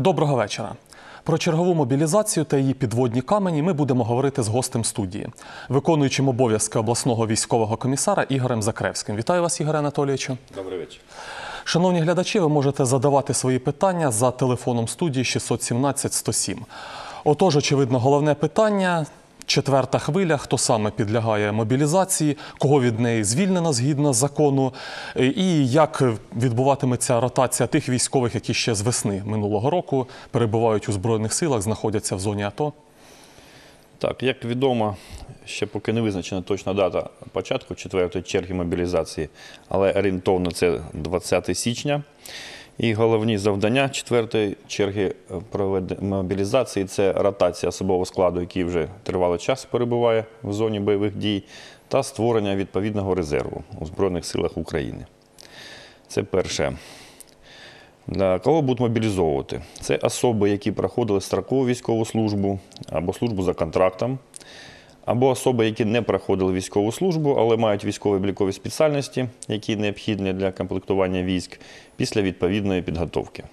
Доброго вечора. Про чергову мобілізацію та її підводні камені ми будемо говорити з гостем студії, виконуючим обов'язки обласного військового комісара Ігорем Закревським. Вітаю вас, Ігоре Анатолійовичу. Добрий вечір. Шановні глядачі, ви можете задавати свої питання за телефоном студії 617 107. Отож, очевидно, головне питання. Четверта хвиля, хто саме підлягає мобілізації, кого від неї звільнено згідно закону, е, і як відбуватиметься ротація тих військових, які ще з весни минулого року перебувають у збройних силах, знаходяться в зоні АТО. Так, як відомо, ще поки не визначена точна дата початку четвертої черги мобілізації, але орієнтовно це 20 січня. І головні завдання четвертої черги провед- мобілізації це ротація особового складу, який вже тривалий час перебуває в зоні бойових дій, та створення відповідного резерву у Збройних силах України. Це перше. Для кого будуть мобілізовувати? Це особи, які проходили строкову військову службу або службу за контрактом, або особи, які не проходили військову службу, але мають військові облікові спеціальності, які необхідні для комплектування військ після відповідної підготовки.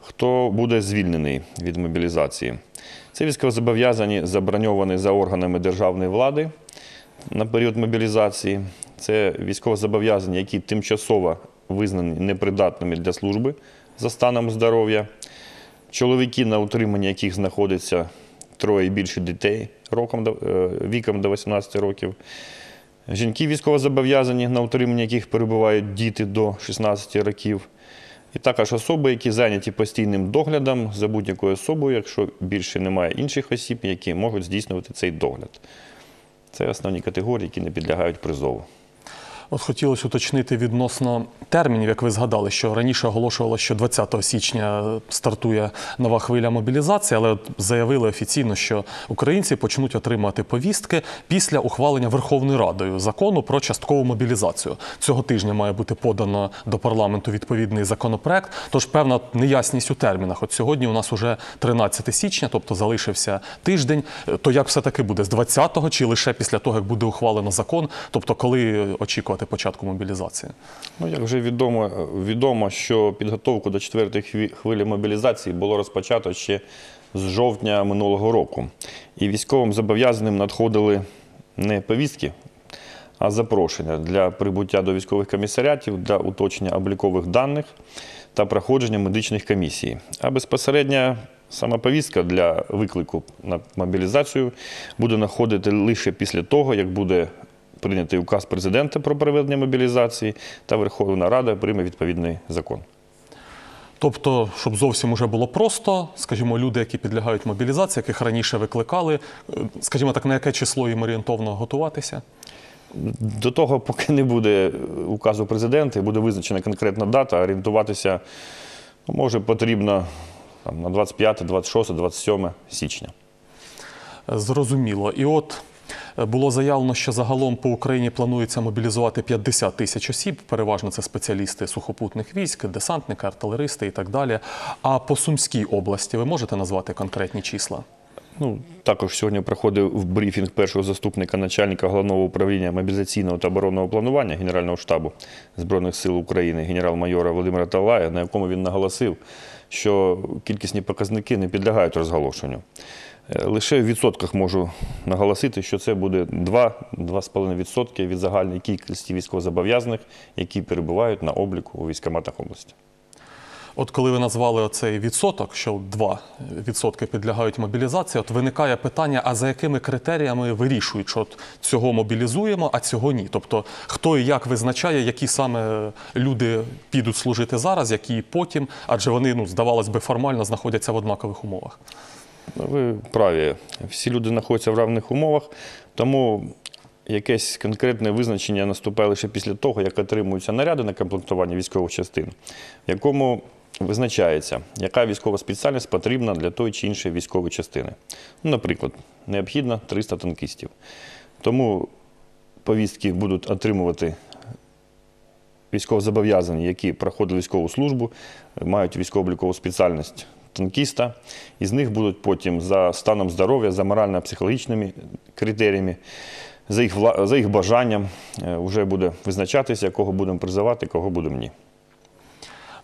Хто буде звільнений від мобілізації? Це військовозобов'язані, заброньовані за органами державної влади на період мобілізації. Це військовозобов'язані, які тимчасово визнані непридатними для служби за станом здоров'я. Чоловіки, на утриманні яких знаходиться троє і більше дітей роком, е, віком до 18 років. Жінки військовозобов'язані, на утриманні яких перебувають діти до 16 років. І також особи, які зайняті постійним доглядом за будь-якою особою, якщо більше немає інших осіб, які можуть здійснювати цей догляд. Це основні категорії, які не підлягають призову. От хотілося уточнити відносно термінів, як ви згадали, що раніше оголошувало, що 20 січня стартує нова хвиля мобілізації, але заявили офіційно, що українці почнуть отримати повістки після ухвалення Верховною Радою закону про часткову мобілізацію. Цього тижня має бути подано до парламенту відповідний законопроект. Тож певна неясність у термінах. От сьогодні у нас уже 13 січня, тобто залишився тиждень. То як все таки буде з 20-го чи лише після того, як буде ухвалено закон? Тобто, коли очікувати початку мобілізації? Ну, як вже відомо, відомо, що підготовку до четвертої хвилі мобілізації було розпочато ще з жовтня минулого року. І військовим зобов'язаним надходили не повістки, а запрошення для прибуття до військових комісаріатів для уточнення облікових даних та проходження медичних комісій. А безпосередньо сама повістка для виклику на мобілізацію буде надходити лише після того, як буде прийнятий указ президента про проведення мобілізації та Верховна Рада прийме відповідний закон. Тобто, щоб зовсім уже було просто, скажімо, люди, які підлягають мобілізації, яких раніше викликали, е, скажімо так, на яке число їм орієнтовно готуватися? До того, поки не буде указу президента буде визначена конкретна дата, орієнтуватися ну, може потрібно там, на 25, 26, 27 січня. Зрозуміло. І от було заявлено, що загалом по Україні планується мобілізувати 50 тисяч осіб. Переважно це спеціалісти сухопутних військ, десантники, артилеристи і так далі. А по Сумській області ви можете назвати конкретні числа? Ну, також сьогодні проходив брифінг першого заступника начальника головного управління мобілізаційного та оборонного планування Генерального штабу Збройних сил України генерал-майора Володимира Талая, на якому він наголосив, що кількісні показники не підлягають розголошенню. Е, Лише в відсотках можу наголосити, що це буде 2-2,5% від загальної кількості військовозобов'язаних, які перебувають на обліку у військкоматах області. От коли ви назвали оцей відсоток, що 2 відсотки підлягають мобілізації, от виникає питання: а за якими критеріями вирішують, що от цього мобілізуємо, а цього ні? Тобто хто і як визначає, які саме люди підуть служити зараз, які потім, адже вони, ну здавалось би, формально знаходяться в однакових умовах. Ну, Ви праві. Всі люди знаходяться в равних умовах, тому якесь конкретне визначення наступає лише після того, як отримуються наряди на комплектування військових частин, в якому визначається, яка військова спеціальність потрібна для тої чи іншої військової частини. Ну, наприклад, необхідно 300 танкістів. Тому повістки будуть отримувати військовозобов'язані, які проходили військову службу, мають військово-облікову спеціальність танкіста. Із них будуть потім за станом здоров'я, за морально-психологічними критеріями, за їх, за їх бажанням вже буде визначатися, кого будемо призивати, кого будемо ні.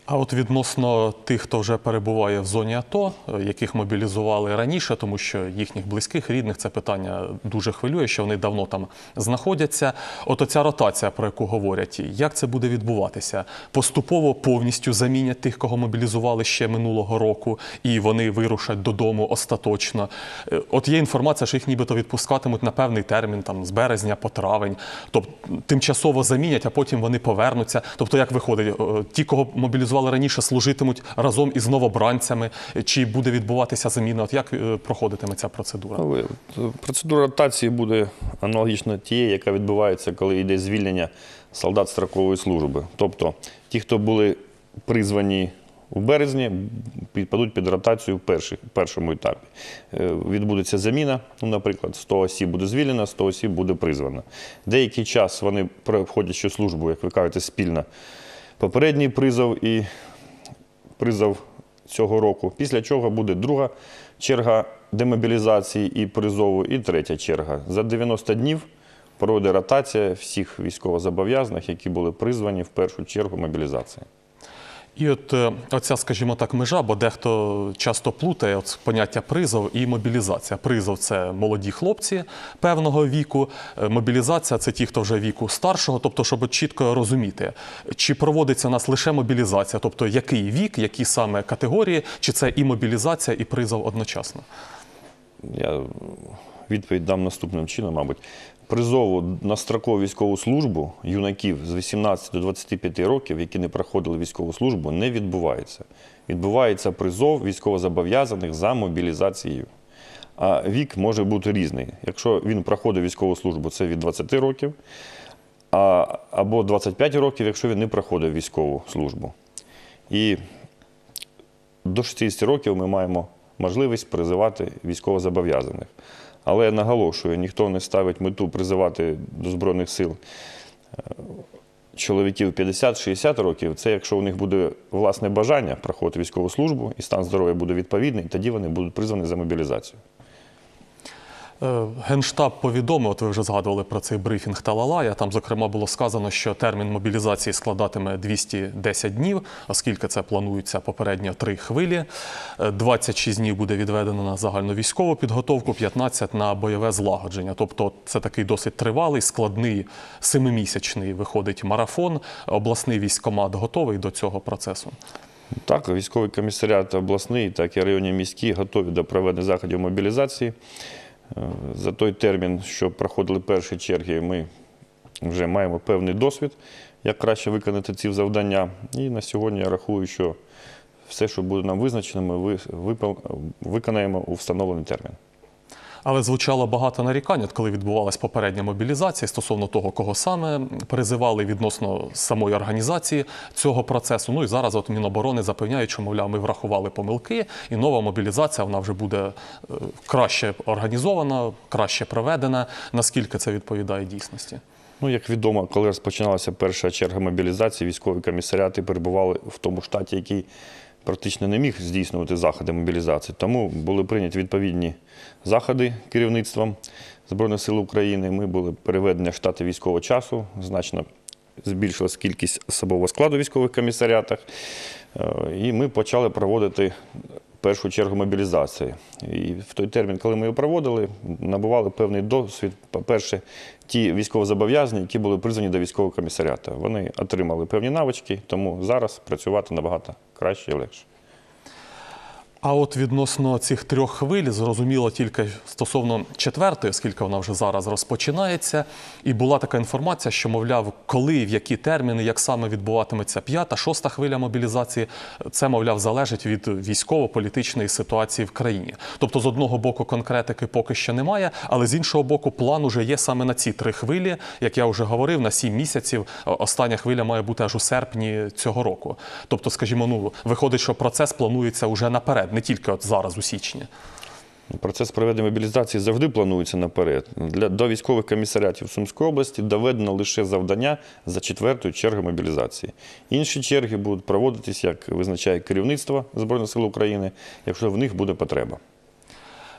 А от відносно тих, хто вже перебуває в зоні АТО, яких мобілізували раніше, тому що їхніх близьких, рідних це питання дуже хвилює, що вони давно там знаходяться. От оця ротація, про яку говорять, як це буде відбуватися? Поступово повністю замінять тих, кого мобілізували ще минулого року, і вони вирушать додому остаточно. Е, От є інформація, що їх нібито відпускатимуть на певний термін, там з березня по травень, тобто тимчасово замінять, а потім вони повернуться. Тобто, як виходить, Е, ті, кого мобілізували раніше, служитимуть разом із новобранцями, чи буде відбуватися заміна? От як е, проходитиме ця процедура? Е, процедура ротації буде аналогічна тієї, яка відбувається, коли йде звільнення солдат строкової служби. Тобто ті, хто були призвані у березні, підпадуть під ротацію в першому етапі. Е, Відбудеться заміна, ну, наприклад, 100 осіб буде звільнено, 100 осіб буде призвано. Деякий час вони проходять ще службу, як ви кажете, спільно. Попередній призов і призов цього року. Після чого буде друга черга демобілізації і призову, і третя черга. За 90 днів пройде ротація всіх військовозобов'язаних, які були призвані в першу чергу мобілізації. І от е, оця, скажімо так, межа, бо дехто часто плутає от поняття призов і мобілізація. Призов це молоді хлопці певного віку. е, Мобілізація це ті, хто вже віку старшого. Тобто, щоб чітко розуміти, чи проводиться у нас лише мобілізація, тобто який вік, які саме категорії, чи це і мобілізація, і призов одночасно. Я відповідь дам наступним чином, мабуть. Призову на строкову військову службу юнаків з 18 до 25 років, які не проходили військову службу, не відбувається. Відбувається призов військовозобов'язаних за мобілізацією. А вік може бути різний. Якщо він проходить військову службу, це від 20 років, або 25 років, якщо він не проходив військову службу. І до 60 років ми маємо можливість призивати військовозобов'язаних. Але наголошую, ніхто не ставить мету призивати до Збройних сил е, чоловіків 50-60 років. Це якщо у них буде власне бажання проходити військову службу і стан здоров'я буде відповідний, тоді вони будуть призвані за мобілізацію. Е, Генштаб повідомив, от ви вже згадували про цей брифінг Талалая. Там, зокрема, було сказано, що термін мобілізації складатиме 210 днів, оскільки це планується попередньо три хвилі. Е, 26 днів буде відведено на загальну військову підготовку, 15 на бойове злагодження. Тобто, це такий досить тривалий, складний, семимісячний виходить марафон. Обласний військкомат готовий до цього процесу. Так, військовий комісаріат обласний, так і районні міські готові до проведення заходів мобілізації. Е, За той термін, що проходили перші черги, ми вже маємо певний досвід, як краще виконати ці завдання. І на сьогодні я рахую, що все, що буде нам визначено, ми виконаємо у встановлений термін. Але звучало багато нарікань, от коли відбувалась попередня мобілізація стосовно того, кого саме призивали відносно самої організації цього процесу. Ну і зараз от Міноборони запевняють, що мовляв, ми врахували помилки, і нова мобілізація вона вже буде е, краще організована, краще проведена. Наскільки це відповідає дійсності? Ну, як відомо, коли розпочиналася перша черга мобілізації, військові комісаріати перебували в тому штаті, який практично не міг здійснювати заходи мобілізації. Тому були прийняті відповідні заходи керівництвом Збройних сил України. Ми були переведені в штати військового часу, значно збільшилась кількість особового складу військових комісаріатах. Е, І ми почали проводити першу чергу мобілізації. І в той термін, коли ми її проводили, набували певний досвід. По-перше, ті військовозобов'язані, які були призвані до військового комісаріату. Вони отримали певні навички, тому зараз працювати набагато краще і легше. А от відносно цих трьох хвиль, зрозуміло тільки стосовно четвертої, оскільки вона вже зараз розпочинається. І була така інформація, що, мовляв, коли, в які терміни, як саме відбуватиметься п'ята, шоста хвиля мобілізації, це, мовляв, залежить від військово-політичної ситуації в країні. Тобто, з одного боку, конкретики поки що немає, але з іншого боку, план уже є саме на ці три хвилі, як я вже говорив, на сім місяців. Остання хвиля має бути аж у серпні цього року. Тобто, скажімо, ну виходить, що процес планується уже наперед, не тільки от зараз, у січні. Процес проведення мобілізації завжди планується наперед. Для, до військових комісаріатів Сумської області доведено лише завдання за четвертою чергою мобілізації. Інші черги будуть проводитись, як визначає керівництво Збройних сил України, якщо в них буде потреба.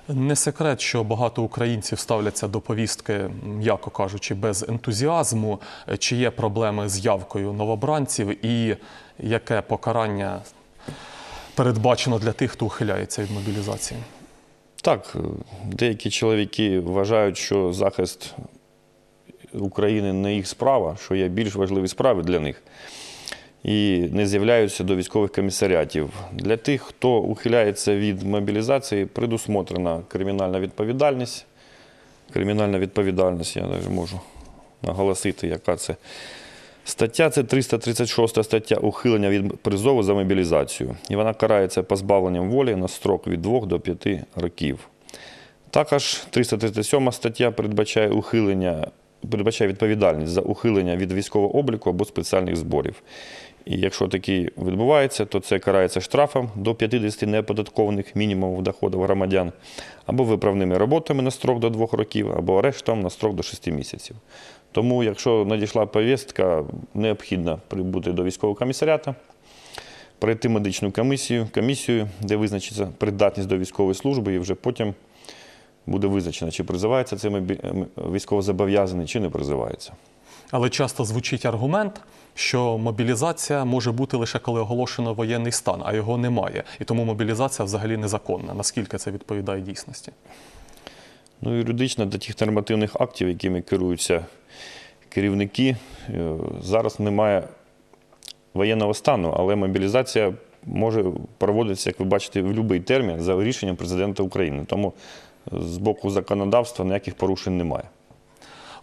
Не секрет, що багато українців ставляться до повістки, м'яко кажучи, без ентузіазму. Чи є проблеми з явкою новобранців і яке покарання передбачено для тих, хто ухиляється від мобілізації? Так, е, деякі чоловіки вважають, що захист України не їх справа, що є більш важливі справи для них. І не з'являються до військових комісаріатів. Для тих, хто ухиляється від мобілізації, предусмотрена кримінальна відповідальність. Кримінальна відповідальність, я навіть можу наголосити, яка це стаття. Це 336 стаття ухилення від призову за мобілізацію. І вона карається позбавленням волі на строк від 2 до 5 років. Також 337 стаття передбачає ухилення, передбачає відповідальність за ухилення від військового обліку або спеціальних зборів. І якщо такий відбувається, то це карається штрафом до 50 неоподаткованих мінімумів доходів громадян, або виправними роботами на строк до 2 років, або арештом на строк до 6 місяців. Тому, якщо надійшла повістка, необхідно прибути до військового комісаріату, пройти медичну комісію, комісію, де визначиться придатність до військової служби, і вже потім буде визначено, чи призивається цей військовозобов'язаний, чи не призивається. Але часто звучить аргумент, що мобілізація може бути лише коли оголошено воєнний стан, а його немає. І тому мобілізація взагалі незаконна. Наскільки це відповідає дійсності? Ну, юридично до тих нормативних актів, якими керуються керівники, е, зараз немає воєнного стану, але мобілізація може проводитися, як ви бачите, в будь-який термін за рішенням президента України. Тому е, з боку законодавства ніяких порушень немає.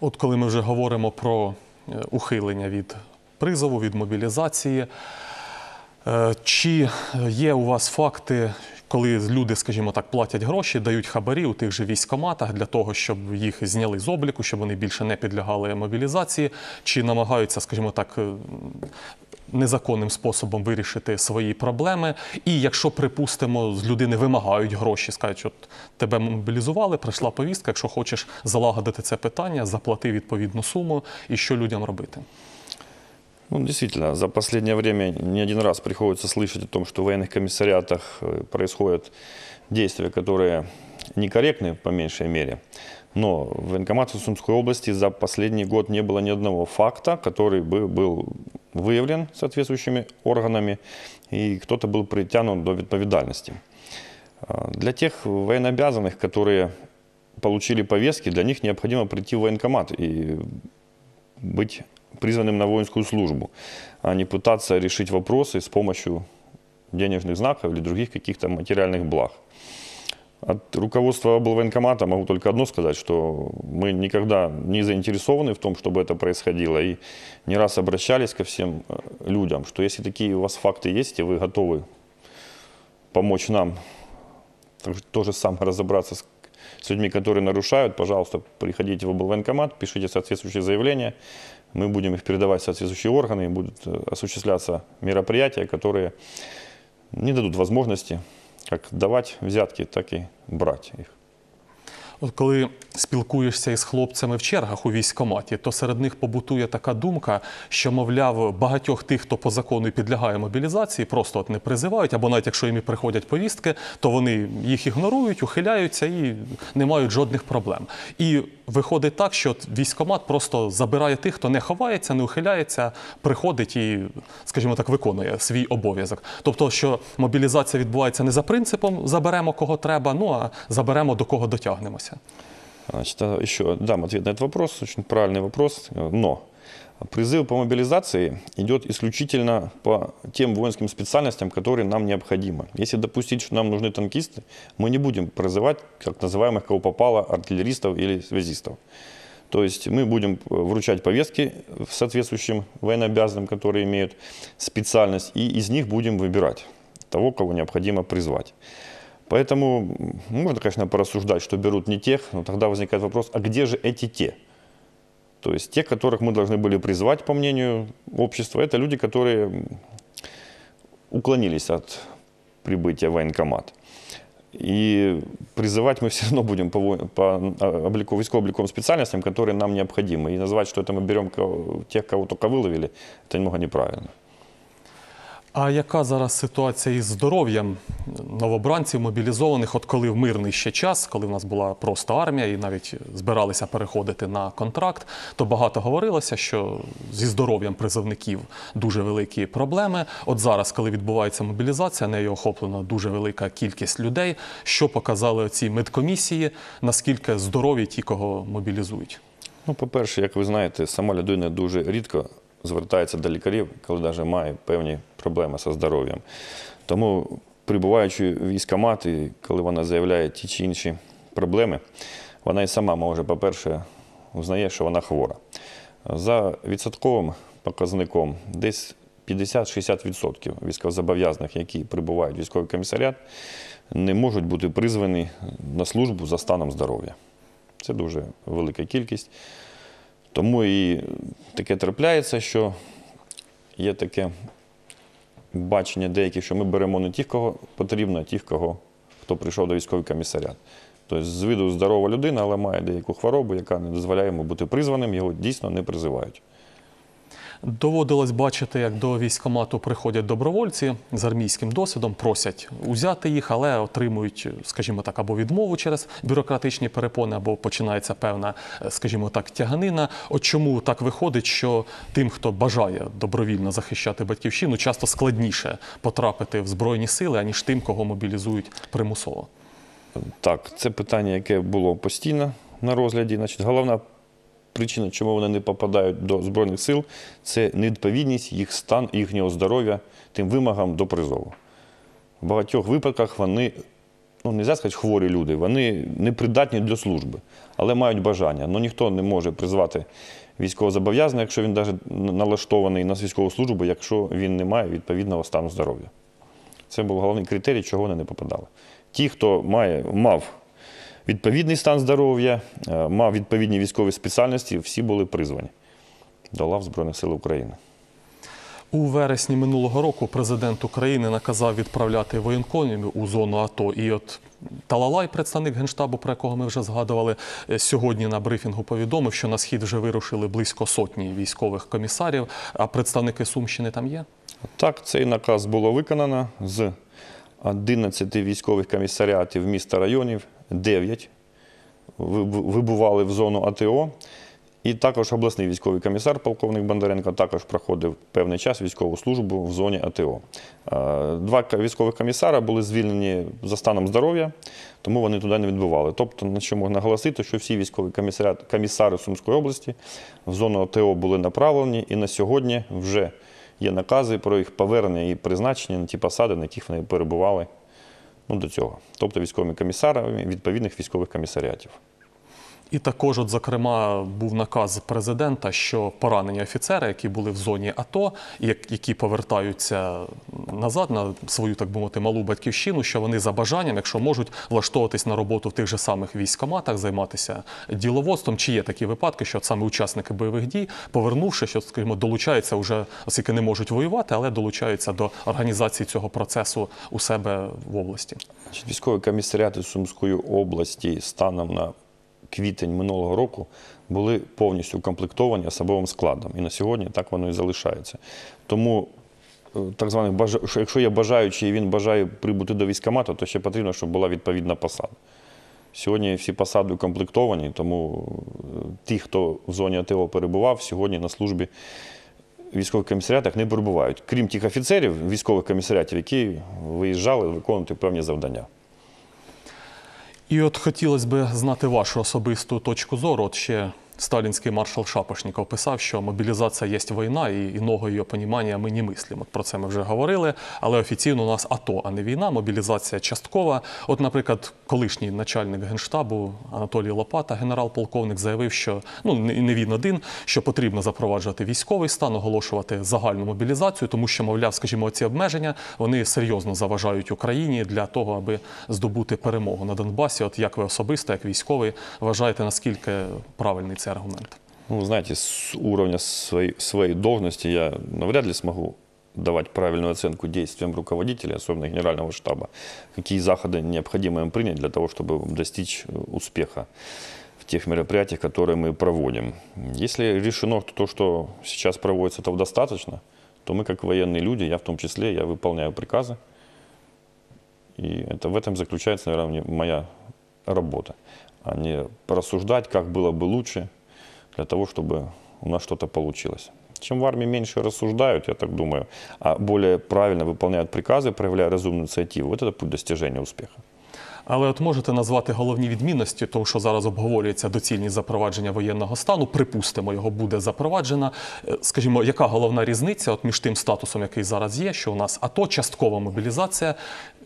От коли ми вже говоримо про е, ухилення від призову, від мобілізації, чи є у вас факти, коли люди, скажімо так, платять гроші, дають хабарі у тих же військоматах для того, щоб їх зняли з обліку, щоб вони більше не підлягали мобілізації, чи намагаються, скажімо так, е, незаконним способом вирішити свої проблеми. І якщо, припустимо, з людини вимагають гроші, скажуть, от тебе мобілізували, прийшла повістка, якщо хочеш залагодити це питання, заплати відповідну суму, і що людям робити? Ну, действительно, за последнее время не один раз приходится слышать о том, что в военных комиссариатах э, происходят действия, которые некорректны по меньшей мере. Но в военкомате Сумской области за последний год не было ни одного факта, который бы был выявлен соответствующими органами, и кто-то был притянут до ответственности. Для тех военнообязанных, которые получили повестки, для них необходимо прийти в военкомат и быть призванным на воинскую службу, а не пытаться решить вопросы с помощью денежных знаков или других каких-то материальных благ. От руководства облвоенкомата могу только одно сказать, что мы никогда не заинтересованы в том, чтобы это происходило, и не раз обращались ко всем э, людям, что если такие у вас факты есть, и вы готовы помочь нам так что то же самое разобраться с, с людьми, которые нарушают, пожалуйста, приходите в облвоенкомат, пишите соответствующие заявления, мы будем их передавать в соответствующие органы, и будут э, осуществляться мероприятия, которые не дадут возможности как давать взятки, так и брать их. От коли спілкуєшся із хлопцями в чергах у військкоматі, то серед них побутує така думка, що, мовляв, багатьох тих, хто по закону і підлягає мобілізації, просто от не призивають, або навіть якщо їм і приходять повістки, то вони їх ігнорують, ухиляються і не мають жодних проблем. І виходить так, що військомат просто забирає тих, хто не ховається, не ухиляється, приходить і, скажімо так, виконує свій обов'язок. Тобто, що мобілізація відбувається не за принципом заберемо кого треба, ну а заберемо до кого дотягнемося. Значит, еще дам ответ на этот вопрос, очень правильный вопрос, но призыв по мобилизации идет исключительно по тем воинским специальностям, которые нам необходимы. Если допустить, что нам нужны танкисты, мы не будем призывать, как называемых, кого попало, артиллеристов или связистов. То есть мы будем вручать повестки соответствующим военнообязанным, которые имеют специальность, и из них будем выбирать того, кого необходимо призвать. Поэтому можно, конечно, порассуждать, что берут не тех, но тогда возникает вопрос, а где же эти те? То есть те, которых мы должны были призвать, по мнению общества, это люди, которые уклонились от прибытия в военкомат. И призывать мы все равно будем по, по облику, військово-обликовым специальностям, которые нам необходимы. И назвать, что это мы берем тех, кого только выловили, это немного неправильно. А яка зараз ситуація із здоров'ям новобранців мобілізованих, от коли в мирний ще час, коли в нас була просто армія і навіть збиралися переходити на контракт, то багато говорилося, що зі здоров'ям призовників дуже великі проблеми. От зараз, коли відбувається мобілізація, нею охоплена дуже велика кількість людей. Що показали ці медкомісії, наскільки здорові ті, кого мобілізують? Ну, по-перше, як ви знаєте, сама людина дуже рідко звертається до лікарів, коли навіть має певні проблеми зі здоров'ям. Тому, прибуваючи в військкомат, і коли вона заявляє ті чи інші проблеми, вона і сама може, по-перше, узнає, що вона хвора. За відсотковим показником, десь 50-60% військовозобов'язаних, які прибувають в військовий комісаріат, не можуть бути призвані на службу за станом здоров'я. Це дуже велика кількість. Тому і таке трапляється, що є таке бачення деяких, що ми беремо не тих, кого потрібно, а тих, кого, хто прийшов до військовий комісаріат. Тобто з виду здорова людина, але має деяку хворобу, яка не дозволяє йому бути призваним, його дійсно не призивають. Доводилось бачити, як до військкомату приходять добровольці з армійським досвідом, просять узяти їх, але отримують, скажімо так, або відмову через бюрократичні перепони, або починається певна, е, скажімо так, тяганина. От чому так виходить, що тим, хто бажає добровільно захищати батьківщину, часто складніше потрапити в збройні сили, аніж тим, кого мобілізують примусово. Так, це питання, яке було постійно на розгляді. Значить, головна причина, чому вони не попадають до Збройних сил, це невідповідність їх стан, їхнього здоров'я тим вимогам до призову. В багатьох випадках вони, ну не сказати, хворі люди, вони непридатні для служби, але мають бажання. Ну ніхто не може призвати військовозобов'язаного, якщо він навіть налаштований на військову службу, якщо він не має відповідного стану здоров'я. Це був головний критерій, чого вони не попадали. Ті, хто має, мав відповідний стан здоров'я, е, мав відповідні військові спеціальності, всі були призвані до лав Збройних сил України. У вересні минулого року президент України наказав відправляти воєнкомів у зону АТО. І от Талалай, представник генштабу, про якого ми вже згадували, е, сьогодні на брифінгу повідомив, що на схід вже вирушили близько сотні військових комісарів. А представники Сумщини там є? Так, цей наказ було виконано з 11 військових комісаріатів міста районів, 9 виб- вибували в зону АТО. І також обласний військовий комісар, полковник Бондаренко, також проходив певний час військову службу в зоні АТО. Два військових комісара були звільнені за станом здоров'я, тому вони туди не відбували. Тобто, на що можна наголосити, що всі військові комісари Сумської області в зону АТО були направлені, і на сьогодні вже є накази про їх повернення і призначення на ті посади, на яких вони перебували ну, до цього. Тобто військовими комісарами відповідних військових комісаріатів. І також, от, зокрема, був наказ президента, що поранені офіцери, які були в зоні АТО, як- які повертаються назад на свою, так би мовити, малу батьківщину, що вони за бажанням, якщо можуть, влаштовуватись на роботу в тих же самих військкоматах, займатися діловодством. Чи є такі випадки, що саме учасники бойових дій, повернувши, що скажімо, долучаються вже, оскільки не можуть воювати, але долучаються до організації цього процесу у себе в області. Значить, Військові комісаріати Сумської області станом на квітень минулого року були повністю укомплектовані особовим складом. І на сьогодні так воно і залишається. Тому е, так званих бажа- якщо є бажаючий і він бажає прибути до військкомату, то ще потрібно, щоб була відповідна посада. Сьогодні всі посади укомплектовані, тому е, ті, хто в зоні АТО перебував, сьогодні на службі в військових комісаріатах не перебувають, крім тих офіцерів військових комісаріатів, які виїжджали виконувати певні завдання. І от хотілося б знати вашу особисту точку зору. От ще сталінський маршал Шапошніков писав, що мобілізація є війна, і іного її понімання ми не мислимо. Про це ми вже говорили. Але офіційно у нас АТО, а не війна, мобілізація часткова. От, наприклад, колишній начальник генштабу Анатолій Лопата, генерал-полковник, заявив, що ну не він один, що потрібно запроваджувати військовий стан, оголошувати загальну мобілізацію, тому що, мовляв, скажімо, ці обмеження вони серйозно заважають Україні для того, аби здобути перемогу на Донбасі. От як ви особисто, як військовий, вважаєте, наскільки правильний цей аргумент? Ну, знаете, с уровня своей, своей должности я навряд ли смогу давать правильную оценку действиям руководителя, особенно генерального штаба, какие заходы необходимо им принять для того, чтобы достичь э, успеха в тех мероприятиях, которые мы проводим. Если решено то, что сейчас проводится, этого достаточно, то мы, как военные люди, я в том числе, я выполняю приказы И это, в этом заключается, наверное, моя работа, а не порассуждать, как было бы лучше для того, чтобы у нас что-то получилось. Чем в армии меньше рассуждают, я так думаю, а более правильно выполняют приказы, проявляя разумную инициативу, вот это путь достижения успеха. Але от можете назвати головні відмінності, того, що зараз обговорюється доцільність запровадження воєнного стану. Припустимо, його буде запроваджена. Е, Скажімо, яка головна різниця от між тим статусом, який зараз є, що у нас АТО, часткова мобілізація.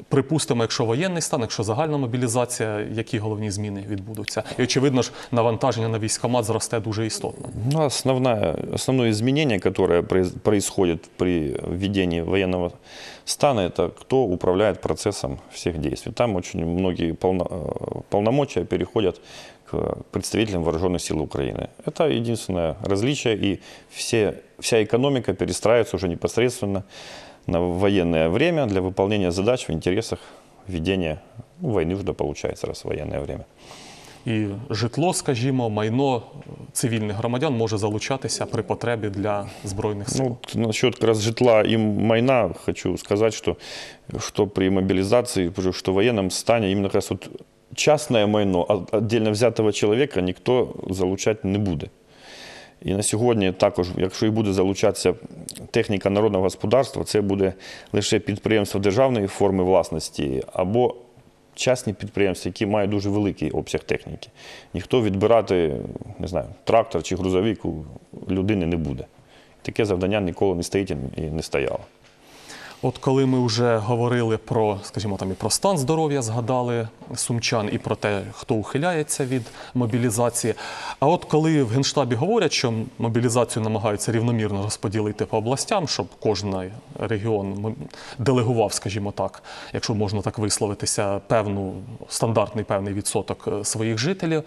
Припустимо, якщо воєнний стан, якщо загальна мобілізація, які головні зміни відбудуться? І очевидно ж, навантаження на військомат зросте дуже істотно. Ну, основное изменение, которое произ- происходит при введении военного стана, это кто управляет процессом всех действий. Там очень многие полно- э, полномочия переходят к представителям вооруженных сил Украины. Это единственное различие, и все, вся экономика перестраивается уже непосредственно на военное время для выполнения задач в интересах ведения ну, войны уже получается, раз военное время. І житло, скажімо, майно цивільних громадян може залучатися при потребі для збройних сил. Ну, вот насчет как раз житла и майна хочу сказать, что, что при мобилизации, что в военном стане именно как раз вот частное майно от- отдельно взятого человека никто залучать не буде. І на сьогодні також, якщо і буде залучатися техніка народного господарства, це буде лише підприємства державної форми власності або частні підприємства, які мають дуже великий обсяг техніки. Ніхто відбирати, не знаю, трактор чи грузовик у людини не буде. Таке завдання ніколи не стоїть і не стояло. От коли ми вже говорили про, скажімо, там і про стан здоров'я, згадали сумчан, і про те, хто ухиляється від мобілізації. А от коли в Генштабі говорять, що мобілізацію намагаються рівномірно розподілити по областям, щоб кожен регіон делегував, скажімо так, якщо можна так висловитися, певну стандартний певний відсоток е, своїх жителів.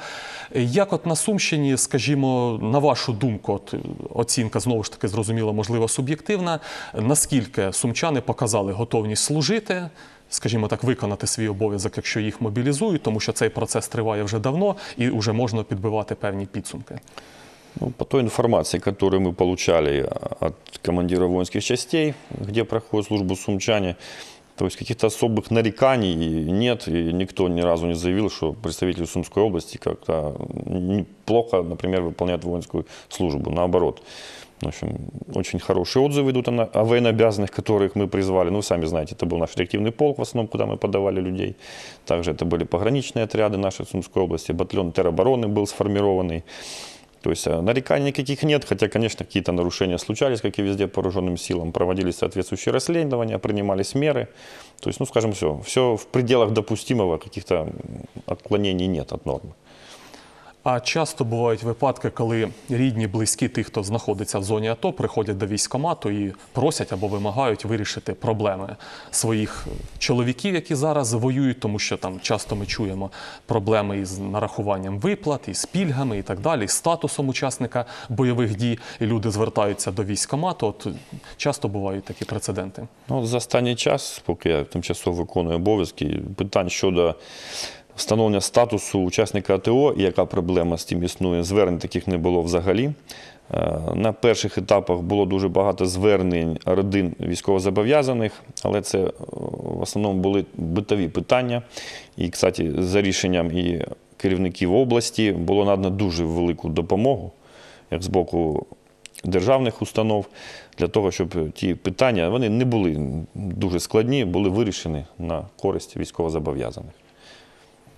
Як от на Сумщині, скажімо, на вашу думку, от е, оцінка знову ж таки зрозуміло, можливо, суб'єктивна. Наскільки сумчани показали готовність служити, скажімо так, виконати свій обов'язок, якщо їх мобілізують, тому що цей процес триває вже давно і вже можна підбивати певні підсумки. Ну, по той информации, которую мы получали от командира воинских частей, где проходит службу сумчане, то есть каких-то особых нареканий нет, и никто ни разу не заявил, что представители Сумской области как-то неплохо, например, выполняют воинскую службу. Наоборот, в общем, очень хорошие отзывы идут о военнообязанных, которых мы призвали. Ну, вы сами знаете, это был наш реактивный полк в основном, куда мы подавали людей. Также это были пограничные отряды нашей Сумской области, батальон теробороны был сформированный. То есть э, нареканий никаких нет, хотя, конечно, какие-то нарушения случались, как и везде по вооруженным силам. Проводились соответствующие расследования, принимались меры. То есть, ну, скажем, все, все в пределах допустимого, каких-то м, отклонений нет от нормы. А часто бувають випадки, коли рідні, близькі тих, хто знаходиться в зоні АТО, приходять до військкомату і просять або вимагають вирішити проблеми своїх чоловіків, які зараз воюють, тому що там часто ми чуємо проблеми із нарахуванням виплат, із пільгами і так далі, із статусом учасника бойових дій. І люди звертаються до військкомату. От часто бувають такі прецеденти. Ну, за останній час, поки я тимчасово виконую обов'язки, питань щодо встановлення статусу учасника АТО і яка проблема з тим існує, звернень таких не було взагалі. Е, На перших етапах було дуже багато звернень родин військовозобов'язаних, але це е, в основному були битові питання. І, кстати, за рішенням і керівників області було надано дуже велику допомогу, як з боку державних установ, для того, щоб ті питання вони не були дуже складні, були вирішені на користь військовозобов'язаних.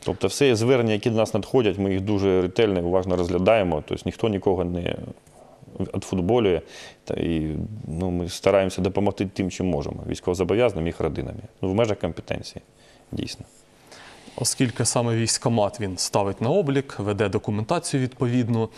Тобто все звернення, які до нас надходять, ми їх дуже ретельно і уважно розглядаємо. Тобто ніхто нікого не відфутболює. І ну, ми стараємося допомогти тим, чим можемо, військовозобов'язаним, їх родинами. Ну, в межах компетенції, дійсно. Оскільки саме військкомат він ставить на облік, веде документацію відповідну.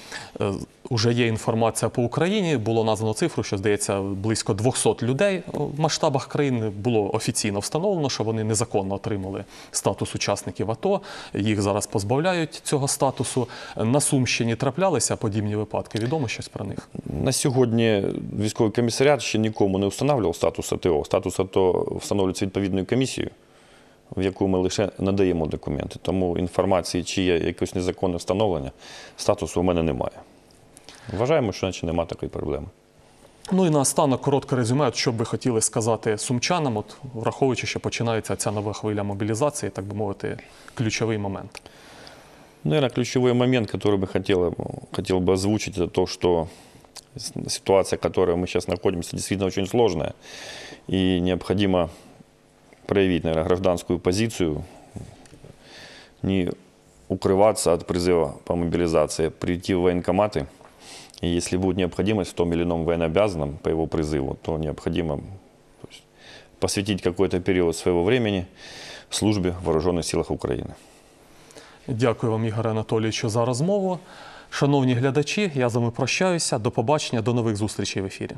Уже є інформація по Україні. Було названо цифру, що здається близько 200 людей в масштабах країни було офіційно встановлено, що вони незаконно отримали статус учасників АТО. Їх зараз позбавляють цього статусу. На Сумщині траплялися подібні випадки. Відомо щось про них. На сьогодні військовий комісаріат ще нікому не встановлював статус АТО. Статус АТО встановлюється відповідною комісією, в яку ми лише надаємо документи. Тому інформації, чи є якесь незаконне встановлення, статусу у мене немає. Вважаємо, що наче немає такої проблеми. Ну і наостанок коротке резюме, от що б ви хотіли сказати сумчанам, от враховуючи, що починається ця нова хвиля мобілізації, так би мовити, ключовий момент. Наверное, ключевой момент, который бы хотел, хотел бы озвучить, это то, что с- ситуация, в которой мы сейчас находимся, действительно очень сложная. И необходимо проявить, наверное, гражданскую позицию, не укрываться от призыва по мобилизации, прийти в военкоматы. И если будет необходимость в том или ином военнообязанном по его призыву, то необходимо то есть, посвятить какой-то период своего времени службе в вооруженных силах Украины. Дякую вам, Ігоре Анатолійовичу, за розмову. Шановні глядачі, я з вами прощаюся. До побачення, до нових зустрічей в ефірі.